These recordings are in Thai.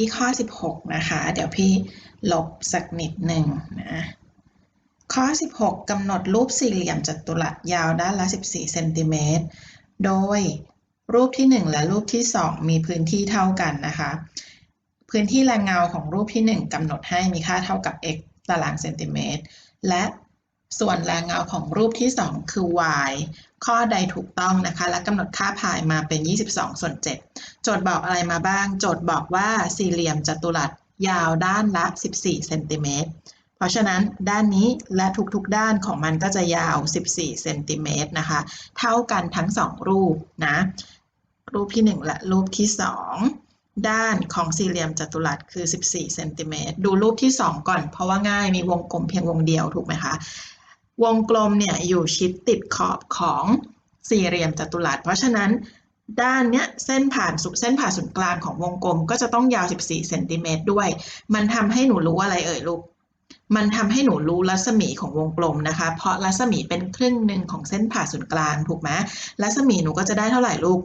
ที่ข้อ 16 นะคะ เดี๋ยวพี่ลบสักนิดหนึ่งนะข้อ 16กำหนดรูปสี่เหลี่ยมจัตุรัสยาวด้านละ 14 เซนติเมตร โดยรูปที่ 1 และรูปที่ 2 มีพื้นที่เท่ากันนะคะ พื้นที่แรงเงาของรูปที่ 1กำหนดให้มีค่าเท่ากับ x ตารางเซนติเมตร และ ส่วนแรงเงาของรูปที่ 2 คือ y ข้อใดถูกต้องนะคะ และกำหนดค่าพายมาเป็น 22 ส่วน 7 โจทย์บอกอะไรมาบ้าง โจทย์บอกว่าสี่เหลี่ยมจัตุรัสยาวด้านละ 14 เซนติเมตร เพราะฉะนั้นด้านนี้และทุกๆด้านของมันก็จะยาว 14 เซนติเมตรนะคะ เท่ากันทั้ง 2 รูปนะ รูปที่ 1 และรูปที่ 2 ด้านของสี่เหลี่ยมจัตุรัสคือ 14 เซนติเมตร ดูรูปที่ 2 ก่อน เพราะว่าง่ายมีวงกลมเพียงวงเดียวถูกไหมคะ วงกลมเนี่ยอยู่ชิดติดขอบของสี่เหลี่ยมจัตุรัส เพราะฉะนั้นด้านเนี้ยเส้นผ่านสุเส้นผ่าศูนย์กลางของวงกลมก็จะต้องยาว 14เซนติเมตรด้วย มันทำให้หนูรู้อะไรเอ่ยลูก มันทำให้หนูรู้รัศมีของวงกลมนะคะ เพราะรัศมีเป็นครึ่งหนึ่งของเส้นผ่าศูนย์กลางถูกไหมรัศมีหนูก็จะได้เท่าไหร่ลูก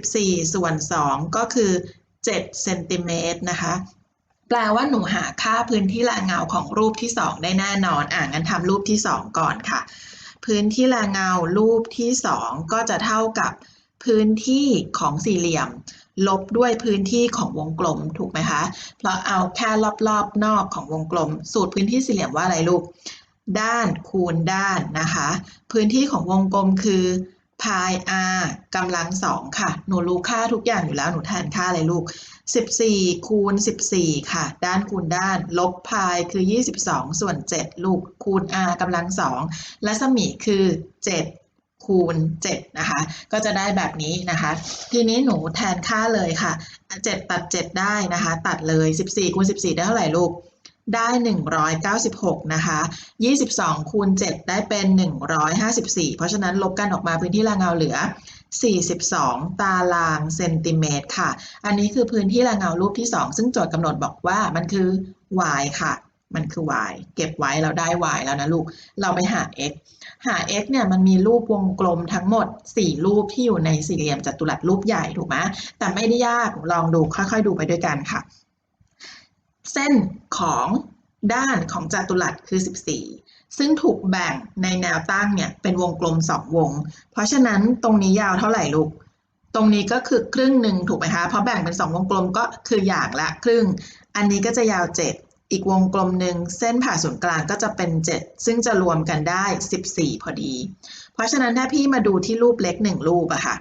14 ส่วน 2 ก็คือ7เซนติเมตรนะคะ แปลว่าหนูหาค่าพื้นที่แรงเงาของรูปที่ 2 ได้แน่นอน อ่างั้นทำรูปที่ 2 ก่อนค่ะ พื้นที่แรงเงารูปที่ 2 ก็จะเท่ากับพื้นที่ของสี่เหลี่ยม ลบด้วยพื้นที่ของวงกลมถูกไหมคะ เพราะเอาแค่รอบๆนอกของวงกลม สูตรพื้นที่สี่เหลี่ยมว่าอะไรลูก ด้านคูณด้านนะคะ พื้นที่ของวงกลมคือ พาย r กำลังสองค่ะ หนูรู้ค่าทุกอย่างอยู่แล้ว หนูแทนค่าอะไรลูก 14 คูณ 14 ค่ะ ด้านคูณด้าน ลบพายคือ 22 ส่วน 7 ลูกคูณ r กำลังสองและสมีคือ 7 คูณ 7 นะคะ ก็จะได้แบบนี้นะคะ ทีนี้หนูแทนค่าเลยค่ะ 7 ตัด 7 ได้นะคะ ตัดเลย 14 คูณ 14 ได้เท่าไหร่ลูกได้ 196 นะคะ 22 คูณ 7 ได้เป็น 154 เพราะฉะนั้นลบกันออกมาพื้นที่แรงเงาเหลือ 42 ตารางเซนติเมตรค่ะ อันนี้คือพื้นที่รงเงารูปที่ 2 ซึ่งโจทย์กำหนดบอกว่ามันคือ y ค่ะ มันคือ y เก็บไว้เราได้ y แล้วนะลูก เราไปหา x หา x เนี่ยมันมีรูปวงกลมทั้งหมด 4 รูปที่อยู่ในสี่เหลี่ยมจัตุรัสรูปใหญ่ถูกไหมแต่ไม่ได้ยากลองดูค่อยๆ ดูไปด้วยกันค่ะ เส้นของด้านของจัตุรัสคือ 14 ซึ่งถูกแบ่งในแนวตั้งเนี่ยเป็นวงกลม2วง เพราะฉะนั้นตรงนี้ยาวเท่าไหร่ลูก ตรงนี้ก็คือครึ่งหนึ่งถูกไหมคะเพราะแบ่งเป็น2วงกลมก็คืออย่างละครึ่ง อันนี้ก็จะยาว7อีกวงกลมหนึ่งเส้นผ่าศูนย์กลางก็จะเป็น 7 ซึ่งจะรวมกันได้ 14 พอดี เพราะฉะนั้นถ้าพี่มาดูที่รูปเล็ก 1 รูปอะค่ะ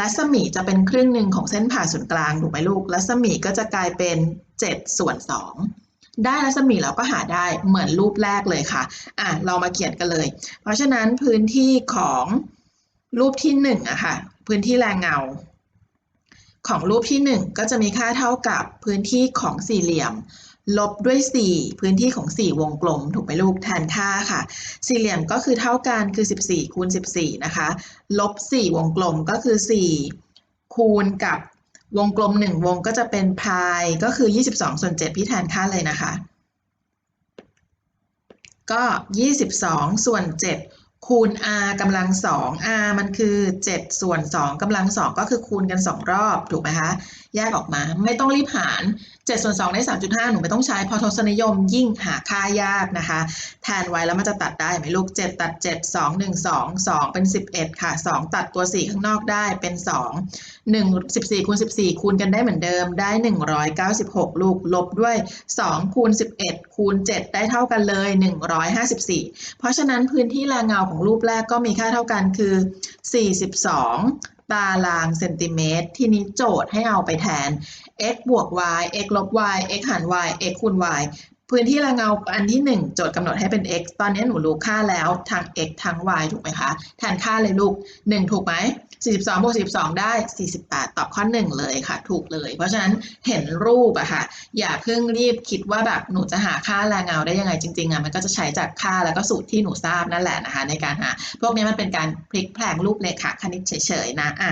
รัศมีจะเป็นครึ่งหนึ่งของเส้นผ่าศูนย์กลางถูกไหมลูกรัศมีก็จะกลายเป็น 7 ส่วน 2 ได้รัศมีเราก็หาได้เหมือนรูปแรกเลยค่ะอะเรามาเขียนกันเลย เพราะฉะนั้นพื้นที่ของรูปที่1อะค่ะพื้นที่แรงเงา ของรูปที่ 1 ก็จะมีค่าเท่ากับพื้นที่ของสี่เหลี่ยม ลบด้วย 4 พื้นที่ของ 4 วงกลม ถูกไหมลูกแทนค่าค่ะ สี่เหลี่ยมก็คือเท่ากันคือ 14คูณ14 นะคะ ลบ 4 วงกลมก็คือ 4 คูณกับ วงกลม1วงก็จะเป็นพายก็คือ 22 ส่วน 7 พี่แทนค่าเลยนะคะ ก็ 22 ส่วน 7 คูณ r กำลัง 2 r มันคือ 7 ส่วน 2กำลัง 2 ก็คือคูณกัน 2 รอบ ถูกไหมคะ แยกออกมา ไม่ต้องรีบหาร7ส่วน2ได้ 3.5 หนูไม่ต้องใช้ พอทศนิยมยิ่งหาค่ายากนะคะ แทนไว้แล้วมันจะตัดได้ไหมลูก 7 ตัด 7 2 1 2 2 เป็น 11 ค่ะ 2 ตัดตัว 4 ข้างนอกได้เป็น 2 1 14คูณ14 คูณกันได้เหมือนเดิมได้ 196 ลูกลบด้วย 2 คูณ 11 คูณ 7 ได้เท่ากันเลย 154 เพราะฉะนั้นพื้นที่แรงเงาของรูปแรกก็มีค่าเท่ากันคือ 42 ตารางเซนติเมตร ทีนี้โจทย์ให้เอาไปแทน x บวก y x ลบ y x หาร y x คูณ y พื้นที่รงเงาอันที่ 1 โจทย์กำหนดให้เป็น x ตอนนี้หนูรู้ค่าแล้วทั้ง x ทั้ง y ถูกไหมคะแทนค่าเลยลูก 1 ถูกไหม 42บวก42ได้ 48 ตอบข้อ 1 เลยค่ะ ถูกเลย เพราะฉะนั้นเห็นรูปอะค่ะ อย่าเพิ่งรีบคิดว่าแบบหนูจะหาค่าแรงเงาได้ยังไงจริงๆอะมันก็จะใช้จากค่าแล้วก็สูตรที่หนูทราบนั่นแหละนะคะ ในการหา พวกนี้มันเป็นการพลิกแพลงรูปเลขาคณิตเฉยๆนะอะ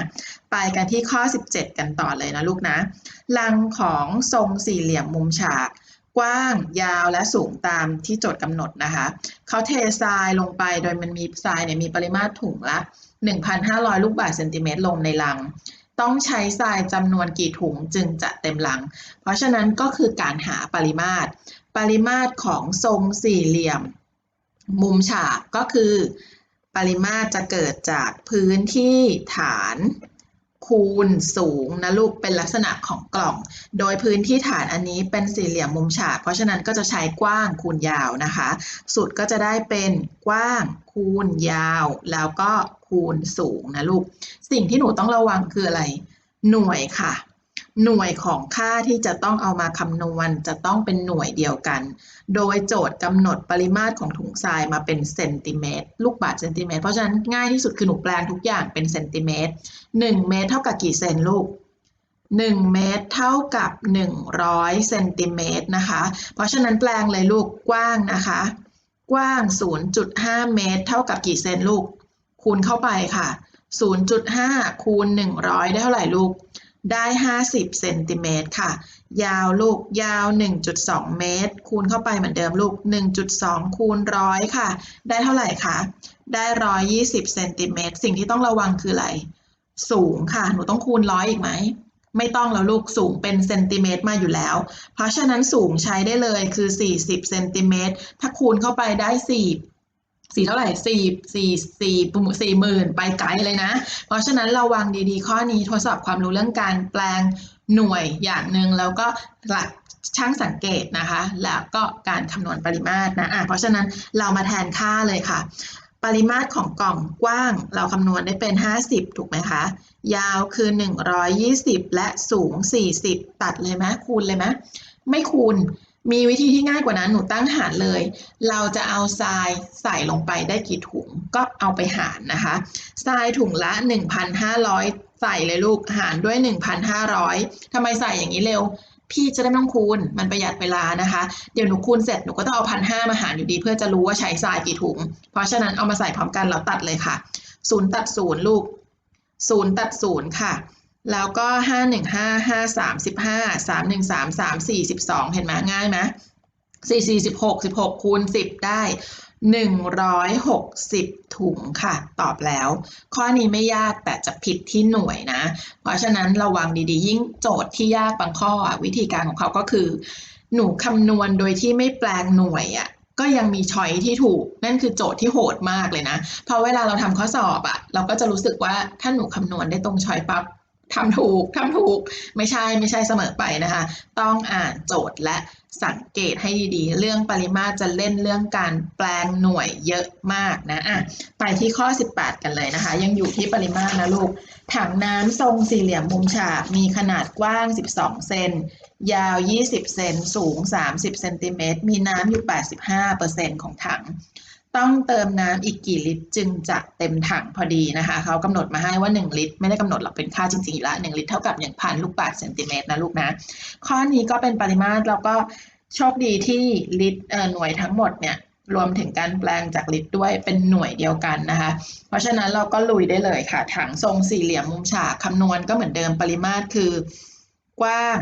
ไปกันที่ข้อ 17 กันต่อเลยนะลูกนะลังของทรงสี่เหลี่ยมมุมฉาก กว้างยาวและสูงตามที่โจทย์กำหนดนะคะเขาเททรายลงไปโดยมันมีทรายเนี่ยมีปริมาตรถุงละ 1,500 ลูกบาศก์เซนติเมตรลงในลัง ต้องใช้ทรายจำนวนกี่ถุงจึงจะเต็มลัง เพราะฉะนั้นก็คือการหาปริมาตร ปริมาตรของทรงสี่เหลี่ยม มุมฉากก็คือ ปริมาตรจะเกิดจากพื้นที่ฐาน คูณสูงนะลูกเป็นลักษณะของกล่อง โดยพื้นที่ฐานอันนี้เป็นสี่เหลี่ยมมุมฉาก เพราะฉะนั้นก็จะใช้กว้างคูณยาวนะคะ สุดก็จะได้เป็นกว้างคูณยาว แล้วก็คูณสูงนะลูก สิ่งที่หนูต้องระวังคืออะไร หน่วยค่ะ หน่วยของค่าที่จะต้องเอามาคำนวณ จะต้องเป็นหน่วยเดียวกัน โดยโจทย์กำหนดปริมาตรของถุงทรายมาเป็นเซนติเมตร ลูกบาศก์เซนติเมตร เพราะฉะนั้นง่ายที่สุดคือหนูแปลงทุกอย่างเป็นเซนติเมตร1เมตรเท่ากับกี่เซนลูก1 เมตรเท่ากับ 100เซนติเมตรนะคะ เพราะฉะนั้นแปลงเลยลูกกว้างนะคะ กว้าง 0.5 เมตร เท่ากับกี่เซนลูก คูณเข้าไปค่ะ 0.5 คูณ 100 ได้เท่าไหร่ลูก ได้ 50 เซนติเมตรค่ะ ยาวลูกยาว 1.2 เมตร คูณเข้าไปเหมือนเดิมลูก 1.2 คูณร้อยค่ะ ได้เท่าไหร่คะ ได้ 120 เซนติเมตร สิ่งที่ต้องระวังคืออะไร สูงค่ะ หนูต้องคูณร้อยอีกไหม ไม่ต้องแล้วลูกสูงเป็นเซนติเมตรมาอยู่แล้ว เพราะฉะนั้นสูงใช้ได้เลยคือ 40 เซนติเมตร ถ้าคูณเข้าไปได้ 4 สี่เท่าไหร่สี่สี่สี่ปุ่มสี่หมื่นไปไกลเลยนะ เพราะฉะนั้นระวังดีๆ ข้อนี้ทดสอบความรู้เรื่องการแปลงหน่วยอย่างหนึ่งแล้วก็หลักช่างสังเกตนะคะ แล้วก็การคำนวณปริมาตรนะอะเพราะฉะนั้นเรามาแทนค่าเลยค่ะ ปริมาตรของกล่องกว้าง เราคำนวณได้เป็น 50 ถูกไหมคะ ยาวคือ 120 และสูง 40 ตัดเลยไหมคูณเลยไหมไม่คูณ มีวิธีที่ง่ายกว่านั้นหนูตั้งหารเลย เราจะเอาทรายใส่ลงไปได้กี่ถุงก็เอาไปหารนะคะทรายถุงละ 1,500 ใส่เลยลูกหารด้วย 1,500ทำไมใส่อย่างนี้เร็ว พี่จะได้ไม่ต้องคูณมันประหยัดเวลานะคะ เดี๋ยวหนูคูณเสร็จหนูก็ต้องเอาพันห้ามาหารอยู่ดี เพื่อจะรู้ว่าใช้ทรายกี่ถุง เพราะฉะนั้นเอามาใส่พร้อมกันเราตัดเลยค่ะศูนย์ตัดศูนย์ลูกศูนย์ตัดศูนย์ค่ะ แล้วก็ห้าหนึ่งห้าห้าสามสิบห้าสามหนึ่งสามสามสี่สิบสองเห็นไหมง่ายไหมสี่สี่สิบหกสิบหกคูณสิบได้หนึ่งร้อยหกสิบถุงค่ะ ตอบแล้ว ข้อนี้ไม่ยากแต่จะผิดที่หน่วยนะ เพราะฉะนั้นระวังดีๆ ยิ่งโจทย์ที่ยากบางข้อวิธีการของเขาก็คือ หนูคำนวณโดยที่ไม่แปลงหน่วยอะก็ยังมีช้อยที่ถูก นั่นคือโจทย์ที่โหดมากเลยนะพราะเวลาเราทำข้อสอบอะเราก็จะรู้สึกว่าถ้าหนูคำนวณได้ตรงช้อยปั๊บ ทำถูกทำถูก ไม่ใช่ไม่ใช่เสมอไปนะคะ ต้องอ่านโจทย์และสังเกตให้ดีๆ เรื่องปริมาตรจะเล่นเรื่องการแปลงหน่วยเยอะมากนะอะไปที่ข้อ 18 กันเลยนะคะ ยังอยู่ที่ปริมาตรนะลูก ถังน้ำทรงสี่เหลี่ยมมุมฉาก มีขนาดกว้าง 12 เซน ยาว 20 เซน สูง 30 เซนติเมตร มีน้ำอยู่ 85%ของถัง ต้องเติมน้ำอีกกี่ลิตร จึงจะเต็มถังพอดีนะคะเขากำหนดมาให้ว่า 1 ลิตร ไม่ได้กำหนดหรอกเป็นค่าจริงๆอยู่แล้ว1ลิตรเท่ากับ1,000ลูกบาศก์เซนติเมตรนะลูกนะ ข้อนี้ก็เป็นปริมาตรแล้วก็โชคดีที่ลิตรเอ่อหน่วยทั้งหมดเนี่ยรวมถึงการแปลงจากลิตรด้วยเป็นหน่วยเดียวกันนะคะ เพราะฉะนั้นเราก็ลุยได้เลยค่ะ ถังทรงสี่เหลี่ยมมุมฉากคำนวณก็เหมือนเดิมปริมาตรคือ กว้าง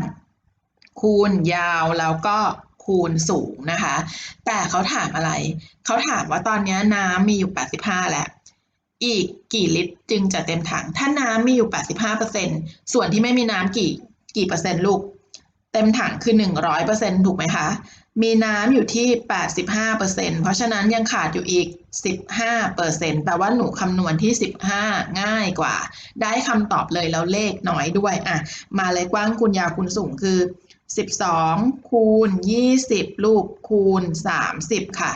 คูณยาวแล้วก็ คูณสูงนะคะ แต่เขาถามอะไร เขาถามว่าตอนนี้น้ำมีอยู่ 85 แล้ว อีกกี่ลิตรจึงจะเต็มถัง ถ้าน้ำมีอยู่ 85%ส่วนที่ไม่มีน้ำกี่กี่เปอร์เซ็นต์ลูก เต็มถังคือ 100%ถูกไหมคะ มีน้ำอยู่ที่ 85%เพราะฉะนั้นยังขาดอยู่อีก 15%แปลว่าหนูคำนวณที่ 15 ง่ายกว่า ได้คำตอบเลยแล้วเลขน้อยด้วย อะ มาเลยกว้างคูณยาวคูณสูงคือ 12 คูณ 20 ลูกคูณ 30 ค่ะ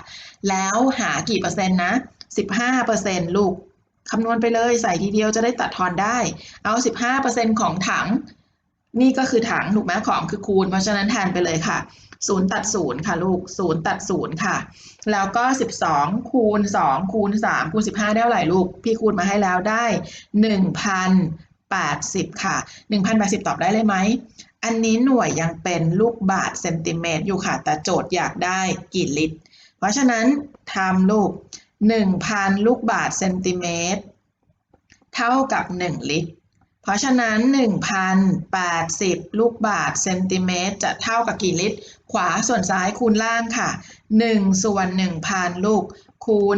แล้วหากี่เปอร์เซ็นต์นะ 15%ลูกคำนวณไปเลยใส่ทีเดียวจะได้ตัดทอนได้ เอา 15%ของถัง นี่ก็คือถังถูกไหมของคือคูณ เพราะฉะนั้นแทนไปเลยค่ะศูนย์ตัดศูนย์ค่ะลูกศูนย์ตัดศูนย์ค่ะ แล้วก็ 12 คูณ 2 คูณ 3 คูณ 15 ได้เท่าไหร่ลูก พี่คูณมาให้แล้วได้ 1,080 ค่ะ 1,080 ตอบได้เลยไหม อันนี้หน่วยยังเป็นลูกบาศก์เซนติเมตรอยู่ค่ะ แต่โจทย์อยากได้กี่ลิตร เพราะฉะนั้นทำลูก 1,000 ลูกบาศก์เซนติเมตรเท่ากับ 1 ลิตร เพราะฉะนั้น 1,080 ลูกบาศก์เซนติเมตรจะเท่ากับกี่ลิตร ขวาส่วนซ้ายคูณล่างค่ะ 1 ส่วน 1,000 ลูกคูณ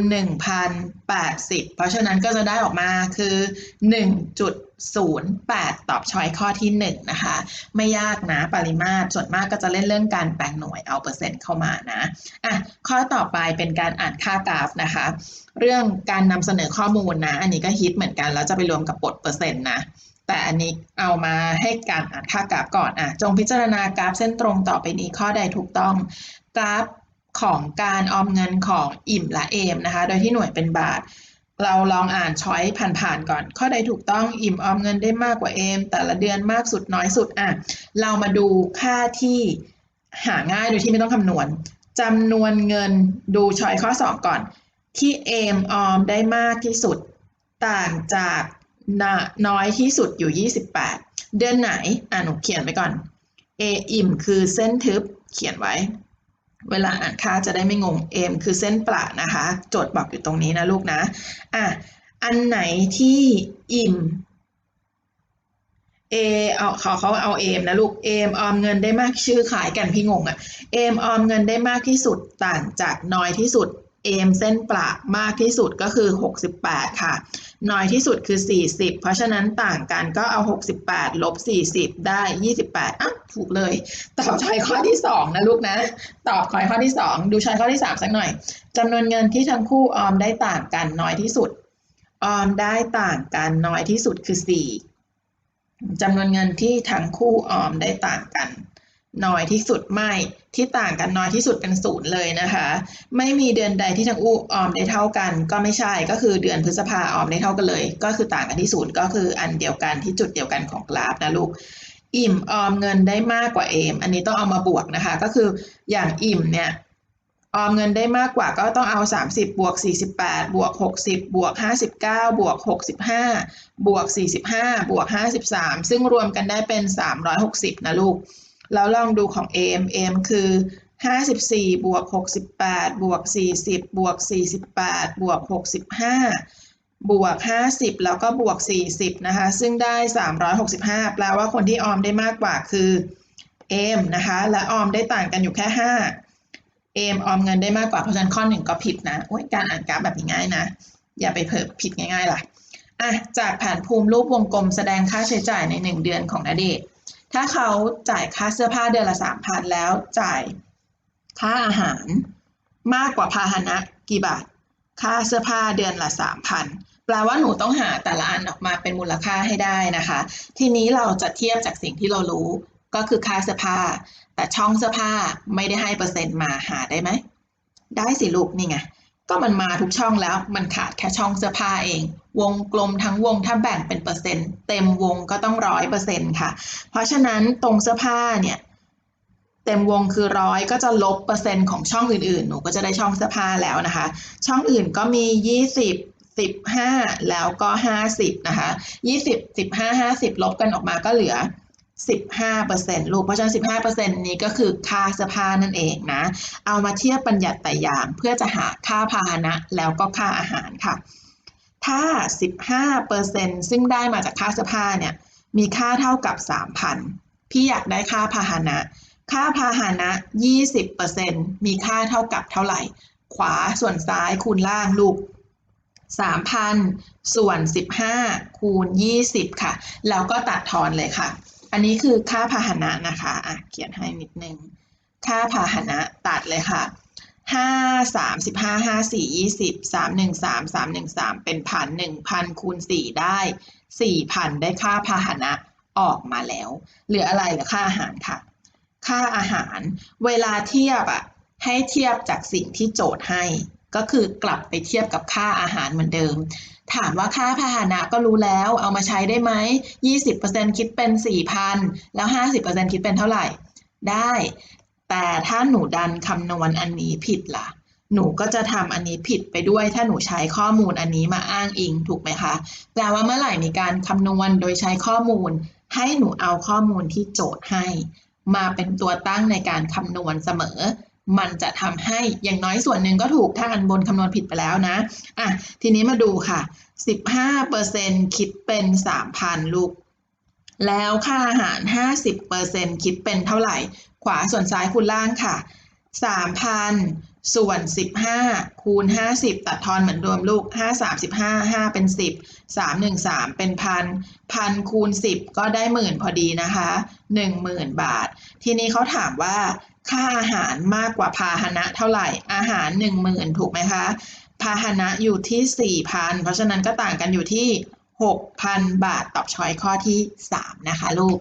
1,080 เพราะฉะนั้นก็จะได้ออกมาคือ 1.08 ตอบช้อยข้อที่ 1 นะคะ ไม่ยากนะปริมาตรส่วนมากก็จะเล่นเรื่องการแปลงหน่วยเอาเปอร์เซ็นต์เข้ามานะอะข้อต่อไปเป็นการอ่านค่ากราฟนะคะ เรื่องการนำเสนอข้อมูลนะ อันนี้ก็ฮิตเหมือนกัน แล้วจะไปรวมกับบทเปอร์เซ็นต์นะแต่อันนี้เอามาให้การอ่านค่ากราฟก่อนอะจงพิจารณากราฟเส้นตรงต่อไปนี้ข้อใดถูกต้องกราฟของการออมเงินของอิ่มและเอมนะคะ โดยที่หน่วยเป็นบาท เราลองอ่านช้อยผ่านๆก่อน ข้อใดถูกต้องอิ่มออมเงินได้มากกว่าเอมแต่ละเดือนมากสุดน้อยสุดอะเรามาดูค่าที่หาง่ายโดยที่ไม่ต้องคำนวณจำนวนเงินดูช้อยข้อ 2 ก่อน ที่เอมออมได้มากที่สุด ต่างจากน,น้อยที่สุดอยู่ 28 เดือนไหนอ่าหนูเขียนไว้ก่อน A อิ่มคือเส้นทึบเขียนไว้ เวลาอ่านค่าจะได้ไม่งง M คือเส้นประนะคะ โจทย์บอกอยู่ตรงนี้นะลูกนะ อะ อันไหนที่อิ่ม A เอาเขาเขาเอาเอมนะลูกเอมออมเงินได้มากชื่อขายกันพี่งงอะเอมออมเงินได้มากที่สุดต่างจากน้อยที่สุด เอมเส้นประมากที่สุดก็คือ 68 ค่ะ น้อยที่สุดคือ 40 เพราะฉะนั้นต่างกันก็เอา 68 ลบ 40 ได้ 28อะถูกเลย ตอบชอยข้อที่ 2 นะลูกนะ ตอบช้อยข้อที่ 2 ดูช้อยข้อที่ 3 สักหน่อยจำนวนเงินที่ทั้งคู่ออมได้ต่างกันน้อยที่สุด ออมได้ต่างกันน้อยที่สุดคือ 4จำนวนเงินที่ทั้งคู่ออมได้ต่างกัน น้อยที่สุดไม่ที่ต่างกันน้อยที่สุดเป็นศูนย์เลยนะคะ ไม่มีเดือนใดที่ทั้งคู่ออมได้เท่ากัน ก็ไม่ใช่ก็คือเดือนพฤษภาออมได้เท่ากันเลย ก็คือต่างกันที่ศูนย์ก็คืออันเดียวกันที่จุดเดียวกันของกราฟนะลูกอิ่มออมเงินได้มากกว่าเอมอันนี้ต้องเอามาบวกนะคะ ก็คืออย่างอิ่มเนี่ยออมเงินได้มากกว่าก็ต้องเอา 30 บวก 48 บวก 60 บวก 59 บวก 65 บวก 45 บวก 53 ซึ่งรวมกันได้เป็น 360 นะลูก แล้วลองดูของเอมเอมคือ54บวก68บวก40บวก48บวก65บวก50 แล้วก็บวก 40 นะคะ ซึ่งได้ 365 แปลว่าคนที่ออมได้มากกว่าคือเอมนะคะ และออมได้ต่างกันอยู่แค่ 5 เอมออมเงินได้มากกว่า เพราะฉะนั้นข้อหนึ่งก็ผิดนะโอ้ยการอ่านกราฟแบบนี้ง่ายนะ อย่าไปเพิ่ผิดง่ายๆล่ะอะจากแผนภูมิรูปวงกลมแสดงค่าใช้จ่ายใน 1 เดือนของนเดช ถ้าเขาจ่ายค่าเสื้อผ้าเดือนละ3,000แล้วจ่ายค่าอาหารมากกว่าพาหนะกี่บาท ค่าเสื้อผ้าเดือนละ3,000แปลว่าหนูต้องหาแต่ละอันออกมาเป็นมูลค่าให้ได้นะคะ ทีนี้เราจะเทียบจากสิ่งที่เรารู้ก็คือค่าเสื้อผ้า แต่ช่องเสื้อผ้าไม่ได้ให้เปอร์เซ็นต์มาหาได้ไหม ได้สิลูกนี่ไง ก็มันมาทุกช่องแล้วมันขาดแค่ช่องเสื้อผ้าเอง วงกลมทั้งวงถ้าแบ่งเป็นเปอร์เซ็นต์เต็มวงก็ต้องร้อยเปอร์เซ็นต์ค่ะ เพราะฉะนั้นตรงเสื้อผ้าเนี่ยเต็มวงคือร้อยก็จะลบเปอร์เซ็นต์ของช่องอื่นๆ หนูก็จะได้ช่องเสื้อผ้าแล้วนะคะ ช่องอื่นก็มี 20 15 แล้วก็ 50 นะคะ 20 15 50 ลบกันออกมาก็เหลือ 15%ลูกเพราะฉะนั้น 15%นี้ก็คือค่าเสื้อผ้านั่นเองนะ เอามาเทียบบัญญัติแต่อย่างเพื่อจะหาค่าพาหนะแล้วก็ค่าอาหารค่ะ ถ้า 15%ซึ่งได้มาจากค่าเสื้อผ้าเนี่ยมีค่าเท่ากับ 3,000 พี่อยากได้ค่าพาหนะ ค่าพาหนะ 20%มีค่าเท่ากับเท่าไหร่ ขวาส่วนซ้ายคูณล่างลูก3,000ส่วน 15 คูณ 20 ค่ะ แล้วก็ตัดทอนเลยค่ะ อันนี้คือค่าพาหนะนะคะอะเขียนให้นิดนึง ค่าพาหนะตัดเลยค่ะห้าสามสิบห้าห้าสี่ยี่สิบสามหนึ่งสามสามหนึ่งสามเป็นพันหนึ่งพันคูณสี่ได้สี่พันได้ค่าพาหนะออกมาแล้ว เหลืออะไรเหลือค่าอาหารค่ะ ค่าอาหาร เวลาเทียบอะให้เทียบจากสิ่งที่โจทย์ให้ ก็คือกลับไปเทียบกับค่าอาหารเหมือนเดิม ถามว่าค่าพาหนะก็รู้แล้วเอามาใช้ได้ไหม 20%คิดเป็น 4,000 แล้ว 50%คิดเป็นเท่าไหร่ ได้ แต่ถ้าหนูดันคำนวณอันนี้ผิดล่ะ หนูก็จะทำอันนี้ผิดไปด้วย ถ้าหนูใช้ข้อมูลอันนี้มาอ้างอิงถูกไหมคะแปลว่าเมื่อไหร่มีการคำนวณโดยใช้ข้อมูล ให้หนูเอาข้อมูลที่โจทย์ให้ มาเป็นตัวตั้งในการคำนวณเสมอ มันจะทำให้อย่างน้อยส่วนหนึ่งก็ถูกถ้าอันบนคำนวณผิดไปแล้วนะอะทีนี้มาดูค่ะ 15%คิดเป็น 3,000 ลูก แล้วค่าอาหาร 50%คิดเป็นเท่าไหร่ ขวาส่วนซ้ายคูณล่างค่ะ 3,000 ส่วน 15 คูณ 50 ตัดทอนเหมือนเดิมลูก 5 35 5 เป็น 10 3 1 3 เป็นพันพันคูณ 10 ก็ได้หมื่นพอดีนะคะ 10,000 บาท ทีนี้เขาถามว่าค่าอาหารมากกว่าพาหนะเท่าไหร่ อาหาร 10,000 ถูกไหมคะ พาหนะอยู่ที่ 4,000 เพราะฉะนั้นก็ต่างกันอยู่ที่ 6,000 บาทตอบช้อยข้อที่ 3 นะคะลูก